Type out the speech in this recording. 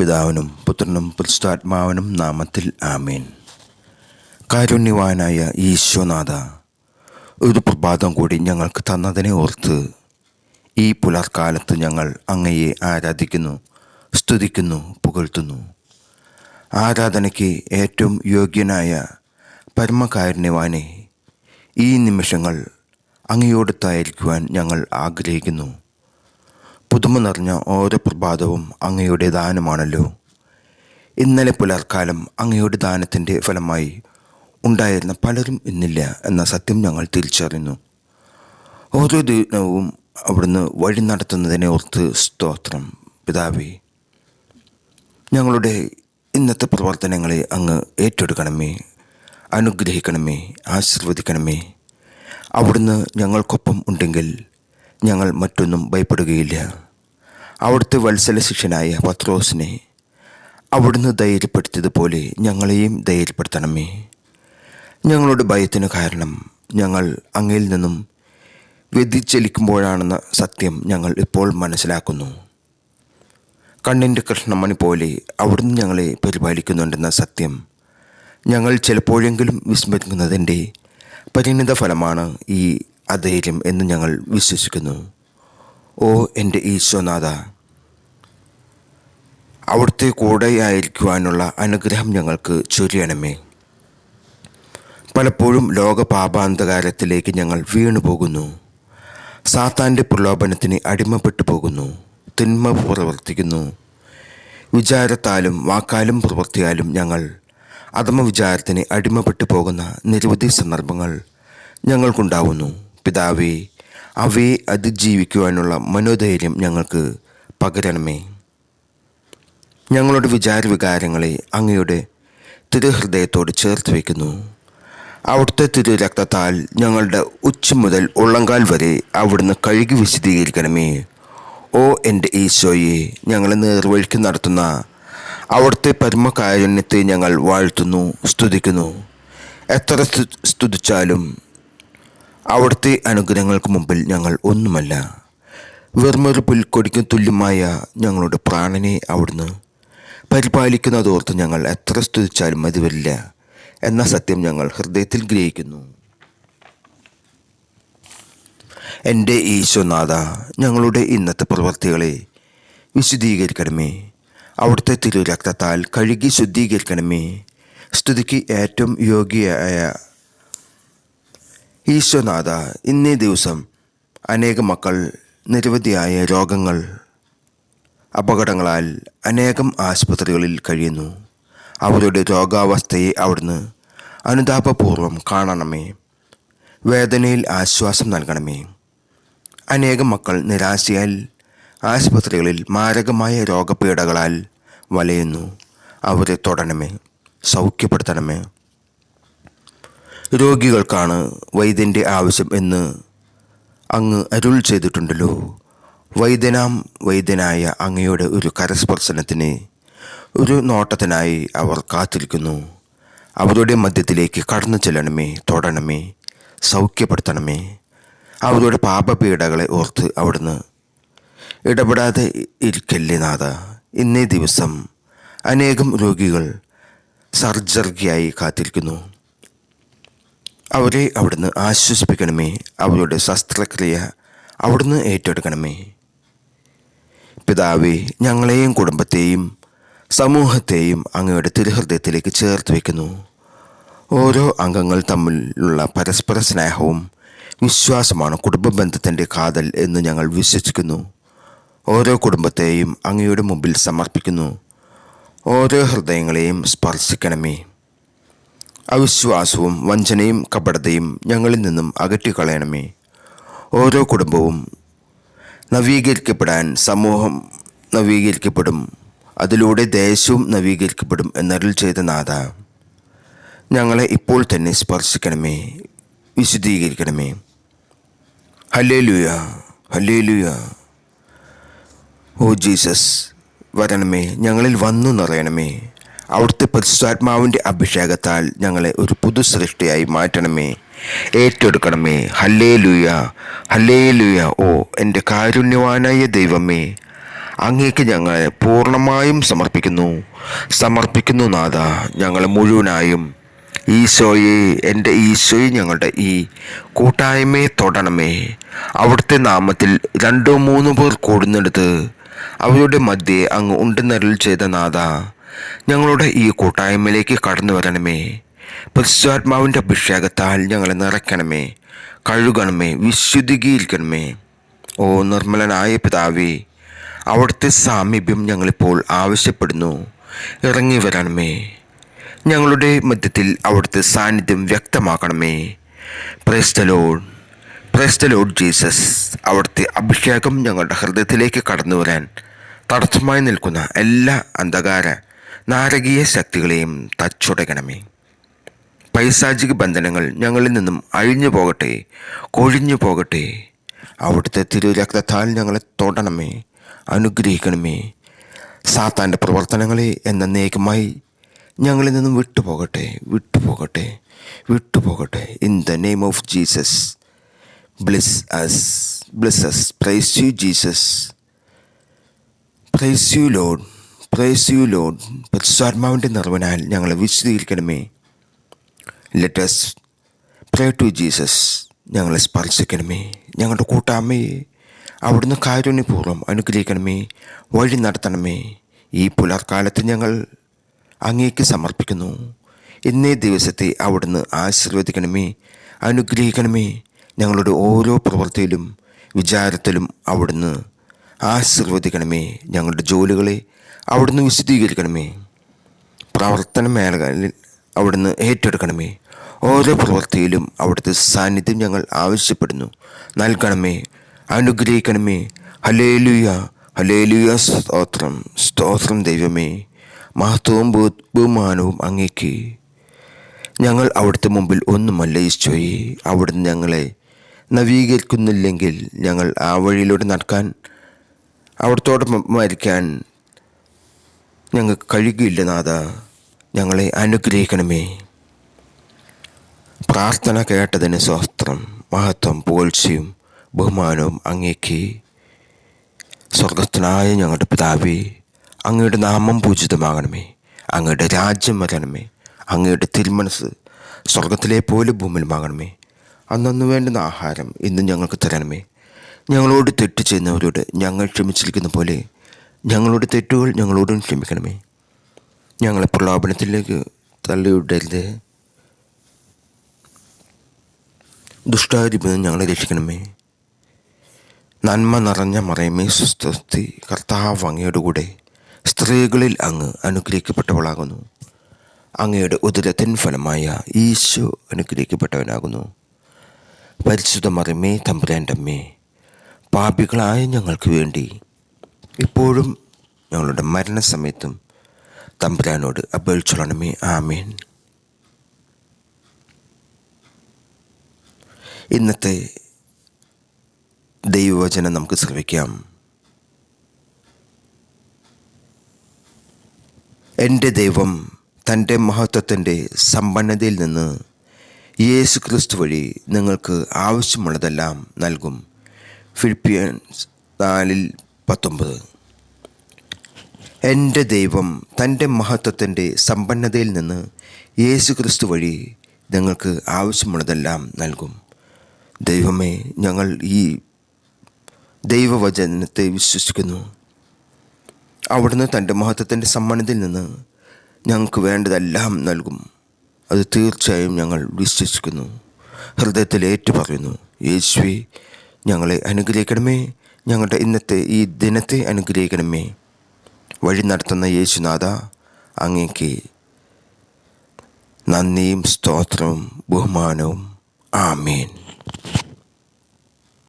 പിതാവിനും പുത്രനും പുരുഷാത്മാവിനും നാമത്തിൽ ആമീൻ. കാരുണ്യവാനായ ഈശ്വനാഥ ഒരു പ്രഭാതം കൂടി ഞങ്ങൾക്ക് തന്നതിനെ ഓർത്ത് ഈ പുലർക്കാലത്ത് ഞങ്ങൾ അങ്ങയെ ആരാധിക്കുന്നു സ്തുതിക്കുന്നു പുകഴ്ത്തുന്നു. ആരാധനയ്ക്ക് ഏറ്റവും യോഗ്യനായ പരമകാരുണ്യവാനെ ഈ നിമിഷങ്ങൾ അങ്ങയോടൊത്തായിരിക്കുവാൻ ഞങ്ങൾ ആഗ്രഹിക്കുന്നു. പുതുമ നിറഞ്ഞ ഓരോ പ്രഭാതവും അങ്ങയുടെ ദാനമാണല്ലോ. ഇന്നലെ പുലർക്കാലം അങ്ങയുടെ ദാനത്തിന്റെ ഫലമായി ഉണ്ടായിരുന്ന പലരും ഇന്നില്ല എന്ന സത്യം ഞങ്ങൾ തിരിച്ചറിഞ്ഞു ഓരോ ദിനവും അവിടുന്ന് വഴി നടത്തുന്നതിനെ ഓർത്ത് സ്തോത്രം. പിതാവേ ഞങ്ങളുടെ ഇന്നത്തെ പ്രവർത്തനങ്ങളെ അങ്ങ് ഏറ്റെടുക്കണമേ അനുഗ്രഹിക്കണമേ ആശീർവദിക്കണമേ. അവിടുന്ന് ഞങ്ങൾക്കൊപ്പം ഉണ്ടെങ്കിൽ ഞങ്ങൾ മറ്റൊന്നും ഭയപ്പെടുകയില്ല. അവിടുത്തെ വത്സല ശിക്ഷനായ പത്രോസിനെ അവിടുന്ന് ധൈര്യപ്പെടുത്തിയതുപോലെ ഞങ്ങളെയും ധൈര്യപ്പെടുത്തണമേ. ഞങ്ങളുടെ ഭയത്തിന് കാരണം ഞങ്ങൾ അങ്ങയിൽ നിന്നും വ്യതിചലിക്കുമ്പോഴാണെന്ന സത്യം ഞങ്ങൾ ഇപ്പോൾ മനസ്സിലാക്കുന്നു. കണ്ണിന്റെ കൃഷ്ണമണി പോലെ അവിടുന്ന് ഞങ്ങളെ പരിപാലിക്കുന്നുണ്ടെന്ന സത്യം ഞങ്ങൾ ചിലപ്പോഴെങ്കിലും വിസ്മരിക്കുന്നതിന്റെ പരിണിത ഫലമാണ് ഈ അധൈര്യം എന്ന് ഞങ്ങൾ വിശ്വസിക്കുന്നു. ഓ എന്റെ ഈശോനാഥ അവിടുത്തെ കൂടെയായിരിക്കുവാനുള്ള അനുഗ്രഹം ഞങ്ങൾക്ക് ചൊരിയണമേ. പലപ്പോഴും ലോക പാപാന്തകാരത്തിലേക്ക് ഞങ്ങൾ വീണു പോകുന്നു സാത്താന്റെ പ്രലോഭനത്തിന് അടിമപ്പെട്ടു പോകുന്നു. തിന്മ പ്രവർത്തിക്കുന്നു. വിചാരത്താലും വാക്കാലും പ്രവൃത്തിയാലും ഞങ്ങൾ അധമ വിചാരത്തിന് അടിമപ്പെട്ടു പോകുന്ന നിരവധി സന്ദർഭങ്ങൾ ഞങ്ങൾക്കുണ്ടാവുന്നു. പിതാവേ അവയെ അതിജീവിക്കുവാനുള്ള മനോധൈര്യം ഞങ്ങൾക്ക് പകരണമേ. ഞങ്ങളുടെ വിചാരവികാരങ്ങളെ അങ്ങയുടെ തിരുഹൃദയത്തോട് ചേർത്ത് വയ്ക്കുന്നു. അവിടുത്തെ തിരു രക്തത്താൽ ഞങ്ങളുടെ ഉച്ച മുതൽ ഉള്ളങ്കാൽ വരെ അവിടുന്ന് കഴുകി വിശദീകരിക്കണമേ ഓ എന്റെ ഈശോയെ ഞങ്ങളെ നേർവഴിക്ക് നടത്തുന്ന അവിടുത്തെ പരമകാരുണ്യത്തെ ഞങ്ങൾ വാഴ്ത്തുന്നു സ്തുതിക്കുന്നു. എത്ര സ്തു- സ്തുതിച്ചാലും അവിടുത്തെ അനുഗ്രഹങ്ങൾക്ക് മുമ്പിൽ ഞങ്ങൾ ഒന്നുമല്ല. വെറുമൊരു പുൽക്കൊടിക്ക് തുല്യമായ ഞങ്ങളുടെ പ്രാണനെ അവിടുന്ന് പരിപാലിക്കുന്നതോർത്ത് ഞങ്ങൾ എത്ര സ്തുതിച്ചാലും മതി വരില്ല എന്ന സത്യം ഞങ്ങൾ ഹൃദയത്തിൽ ഗ്രഹിക്കുന്നു. എന്റെ ഈശോനാഥ ഞങ്ങളുടെ ഇന്നത്തെ പ്രവൃത്തികളെ വിശുദ്ധീകരിക്കണമേ. അവിടുത്തെ തിരു രക്തത്താൽ കഴുകി ശുദ്ധീകരിക്കണമേ. സ്തുതിക്ക് ഏറ്റവും യോഗ്യയായ ഈശോനാഥ ഇന്നേ ദിവസം അനേക മക്കൾ നിരവധിയായ രോഗങ്ങൾ അപകടങ്ങളാൽ അനേകം ആശുപത്രികളിൽ കഴിയുന്നു. അവരുടെ രോഗാവസ്ഥയെ അവിടുന്ന് അനുതാപപൂർവം കാണണമേ. വേദനയിൽ ആശ്വാസം നൽകണമേ. അനേകം മക്കൾ നിരാശയാൽ ആശുപത്രികളിൽ മാരകമായ രോഗപീഠകളാൽ വലയുന്നു. അവരെ തൊടണമേ. സൗഖ്യപ്പെടുത്തണമേ. രോഗികൾക്കാണ് വൈദ്യന്റെ ആവശ്യം എന്ന് അങ്ങ് അരുൾ ചെയ്തിട്ടുണ്ടല്ലോ. വൈദ്യനാം വൈദ്യനായ അങ്ങയുടെ ഒരു കരസ്പർശനത്തിന് ഒരു നോട്ടത്തിനായി അവർ കാത്തിരിക്കുന്നു. അവരുടെ മധ്യത്തിലേക്ക് കടന്നു ചെല്ലണമേ തൊടണമേ സൗഖ്യപ്പെടുത്തണമേ. അവരുടെ പാപപീഡകളെ ഓർത്ത് അവിടുന്ന് ഇടപെടാതെ ഇരിക്കല്ലേ നാഥ. ഇന്നേ ദിവസം അനേകം രോഗികൾ സർജറിക്കായി കാത്തിരിക്കുന്നു. അവരെ അവിടുന്ന് ആശ്വസിപ്പിക്കണമേ. അവരുടെ ശസ്ത്രക്രിയ അവിടുന്ന് ഏറ്റെടുക്കണമേ. പിതാവേ ഞങ്ങളെയും കുടുംബത്തെയും സമൂഹത്തെയും അങ്ങയുടെ തിരുഹൃദയത്തിലേക്ക് ചേർത്ത് വയ്ക്കുന്നു. ഓരോ അംഗങ്ങൾ തമ്മിലുള്ള പരസ്പര സ്നേഹവും വിശ്വാസമാണ് കുടുംബ ബന്ധത്തിന്റെ കാതൽ എന്ന് ഞങ്ങൾ വിശ്വസിക്കുന്നു. ഓരോ കുടുംബത്തെയും അങ്ങയുടെ മുമ്പിൽ സമർപ്പിക്കുന്നു. ഓരോ ഹൃദയങ്ങളെയും സ്പർശിക്കണമേ. അവിശ്വാസവും വഞ്ചനയും കപടതയും ഞങ്ങളിൽ നിന്നും അകറ്റിക്കളയണമേ. ഓരോ കുടുംബവും നവീകരിക്കപ്പെടാൻ സമൂഹം നവീകരിക്കപ്പെടും. അതിലൂടെ ദേശവും നവീകരിക്കപ്പെടും എന്നറിൽ ചെയ്ത നാഥ ഞങ്ങളെ ഇപ്പോൾ തന്നെ സ്പർശിക്കണമേ വിശദീകരിക്കണമേ ഹല്ലേ ലുയ ഹല്ലേ ലുയ ഓ ജീസസ് വരണമേ ഞങ്ങളിൽ വന്നു നിറയണമേ. അവിടുത്തെ പരിശുദ്ധാത്മാവിന്റെ അഭിഷേകത്താൽ ഞങ്ങളെ ഒരു പുതു സൃഷ്ടിയായി മാറ്റണമേ ഏറ്റെടുക്കണമേ. ഹല്ലേ ലൂയ ഹല്ലേ ലൂയ ഓ എന്റെ കാരുണ്യവാനായ ദൈവമേ അങ്ങേക്ക് ഞങ്ങളെ പൂർണമായും സമർപ്പിക്കുന്നു. സമർപ്പിക്കുന്നു നാഥ ഞങ്ങളെ മുഴുവനായും. ഈശോയെ എന്റെ ഈശോയെ ഞങ്ങളുടെ ഈ കൂട്ടായ്മയെ തൊടണമേ. അവിടുത്തെ നാമത്തിൽ രണ്ടോ മൂന്നോ പേർ കൂടുന്നിടത്ത് അവരുടെ മധ്യേ അങ്ങ് ഉണ്ടെന്നരൽ ചെയ്ത നാഥ ഞങ്ങളുടെ ഈ കൂട്ടായ്മയിലേക്ക് കടന്നു വരണമേ. പരിശുദ്ധാത്മാവിന്റെ അഭിഷേകത്താൽ ഞങ്ങളെ നിറയ്ക്കണമേ. കഴുകണമേ വിശുദ്ധീകരിക്കണമേ. ഓ നിർമ്മലനായ പിതാവേ അവിടുത്തെ സാമീപ്യം ഞങ്ങളിപ്പോൾ ആവശ്യപ്പെടുന്നു. ഇറങ്ങി വരണമേ. ഞങ്ങളുടെ മധ്യത്തിൽ അവിടുത്തെ സാന്നിധ്യം വ്യക്തമാക്കണമേ. പ്രേസ്തലോഡ് പ്രേസ്തലോഡ് ജീസസ് അവിടുത്തെ അഭിഷേകം ഞങ്ങളുടെ ഹൃദയത്തിലേക്ക് കടന്നു വരാൻ തടസ്സമായി നിൽക്കുന്ന എല്ലാ അന്ധകാര നാരകീയ ശക്തികളെയും തച്ചുടയ്ക്കണമേ പൈസാചിക ബന്ധനങ്ങൾ ഞങ്ങളിൽ നിന്നും അഴിഞ്ഞു പോകട്ടെ കൊഴിഞ്ഞു പോകട്ടെ. അവിടുത്തെ തിരുരക്തത്താൽ ഞങ്ങളെ തൊടണമേ അനുഗ്രഹിക്കണമേ. സാത്താന്റെ പ്രവർത്തനങ്ങളെ എന്നേക്കുമായി ഞങ്ങളിൽ നിന്നും വിട്ടുപോകട്ടെ വിട്ടുപോകട്ടെ വിട്ടുപോകട്ടെ. In the name of Jesus bless us bless us praise you Jesus praise you lord praise you lord പരിശുദ്ധാത്മാവിന്റെ നിറവിനാൽ ഞങ്ങളെ വിശദീകരിക്കണമേ ലെറ്റസ് പ്രേ ടു ജീസസ് ഞങ്ങളെ സ്പർശിക്കണമേ. ഞങ്ങളുടെ കൂട്ടാമ്മയെ അവിടുന്ന് കാരുണ്യപൂർവം അനുഗ്രഹിക്കണമേ. വഴി നടത്തണമേ. ഈ പുലർക്കാലത്ത് ഞങ്ങൾ അങ്ങേക്ക് സമർപ്പിക്കുന്നു. ഇന്നേ ദിവസത്തെ അവിടുന്ന് ആശീർവദിക്കണമേ. അനുഗ്രഹിക്കണമേ. ഞങ്ങളുടെ ഓരോ പ്രവൃത്തിയിലും വിചാരത്തിലും അവിടുന്ന് ആശീർവദിക്കണമേ. ഞങ്ങളുടെ ജോലികളെ അവിടുന്ന് വിശദീകരിക്കണമേ. പ്രവർത്തന മേഖലകളിൽ അവിടുന്ന് ഏറ്റെടുക്കണമേ. ഓരോ പ്രവൃത്തിയിലും അവിടുത്തെ സാന്നിധ്യം ഞങ്ങൾ ആവശ്യപ്പെടുന്നു. നൽകണമേ. അനുഗ്രഹിക്കണമേ. ഹലേലുയ ഹലേലുയ സ്തോത്രം. സ്തോത്രം ദൈവമേ. മഹത്വവും ബഹു- ബഹുമാനവും അങ്ങേക്ക്. ഞങ്ങൾ അവിടുത്തെ മുമ്പിൽ ഒന്നുമല്ല ഈശോയെ അവിടുന്ന് ഞങ്ങളെ നവീകരിക്കുന്നില്ലെങ്കിൽ ഞങ്ങൾ ആ വഴിയിലൂടെ നടക്കാൻ അവിടത്തോടൊപ്പം മരിക്കാൻ ഞങ്ങൾക്ക് കഴിയുകയില്ല നാഥ. ഞങ്ങളെ അനുഗ്രഹിക്കണമേ. പ്രാർത്ഥന കേട്ടതിന് സ്വസ്ത്രം മഹത്വം പുകഴ്ചയും ബഹുമാനവും അങ്ങേക്ക്. സ്വർഗസ്ഥനായ ഞങ്ങളുടെ പിതാവി അങ്ങയുടെ നാമം പൂജിതമാകണമേ. അങ്ങയുടെ രാജ്യം വരണമേ. അങ്ങയുടെ തിരുമനസ് സ്വർഗത്തിലെ പോലെ ഭൂമിയിലുമാകണമേ അന്നു വേണ്ടുന്ന ആഹാരം ഇന്ന് ഞങ്ങൾക്ക് തരണമേ. ഞങ്ങളോട് തെറ്റ് ചെയ്യുന്നവരോട് ഞങ്ങൾ ക്ഷമിച്ചിരിക്കുന്ന പോലെ ഞങ്ങളുടെ തെറ്റുകൾ ഞങ്ങളോടും ക്ഷമിക്കണമേ. ഞങ്ങളെ പ്രലോഭനത്തിലേക്ക് തള്ളിവിടരുത്. ദുഷ്ടാധിപതി ഞങ്ങളെ രക്ഷിക്കണമേ. നന്മ നിറഞ്ഞ മറയമേ സ്വസ്തി കർത്താവ് അങ്ങയുടെ കൂടെ സ്ത്രീകളിൽ അങ്ങ് അനുഗ്രഹിക്കപ്പെട്ടവളാകുന്നു. അങ്ങയുടെ ഉദരത്തിൻ ഫലമായ ഈശോ അനുഗ്രഹിക്കപ്പെട്ടവനാകുന്നു. പരിശുദ്ധ മറിമേ തമ്പുരാന്റെ അമ്മേ പാപികളായ ഞങ്ങൾക്ക് വേണ്ടി ഇപ്പോഴും ഞങ്ങളുടെ മരണസമയത്തും തമ്പുരാനോട് അപേക്ഷിച്ചോളണമേ ആമേൻ. ഇന്നത്തെ ദൈവവചനം നമുക്ക് ശ്രമിക്കാം എന്റെ ദൈവം തന്റെ മഹത്വത്തിന്റെ സമ്പന്നതയിൽ നിന്ന് യേശു ക്രിസ്തു വഴി നിങ്ങൾക്ക് ആവശ്യമുള്ളതെല്ലാം നൽകും. ഫിലിപ്പിയൻസ് നാലിൽ പത്തൊമ്പത്. എന്റെ ദൈവം തന്റെ മഹത്വത്തിന്റെ സമ്പന്നതയിൽ നിന്ന് യേശു ക്രിസ്തു വഴി ഞങ്ങൾക്ക് ആവശ്യമുള്ളതെല്ലാം നൽകും. ദൈവമേ ഞങ്ങൾ ഈ ദൈവവചനത്തെ വിശ്വസിക്കുന്നു. അവിടുന്ന് തന്റെ മഹത്വത്തിന്റെ സമ്മാനത്തിൽ നിന്ന് ഞങ്ങൾക്ക് വേണ്ടതെല്ലാം നൽകും. അത് തീർച്ചയായും ഞങ്ങൾ വിശ്വസിക്കുന്നു. ഹൃദയത്തിൽ ഏറ്റു പറയുന്നു യേശുവെ ഞങ്ങളെ അനുഗ്രഹിക്കണമേ. ഞങ്ങളുടെ ഇന്നത്തെ ഈ ദിനത്തെ അനുഗ്രഹിക്കണമേ. വഴി നടത്തുന്ന യേശുനാഥ അങ്ങേക്ക് നന്ദിയും സ്തോത്രവും ബഹുമാനവും. ആമേൻ.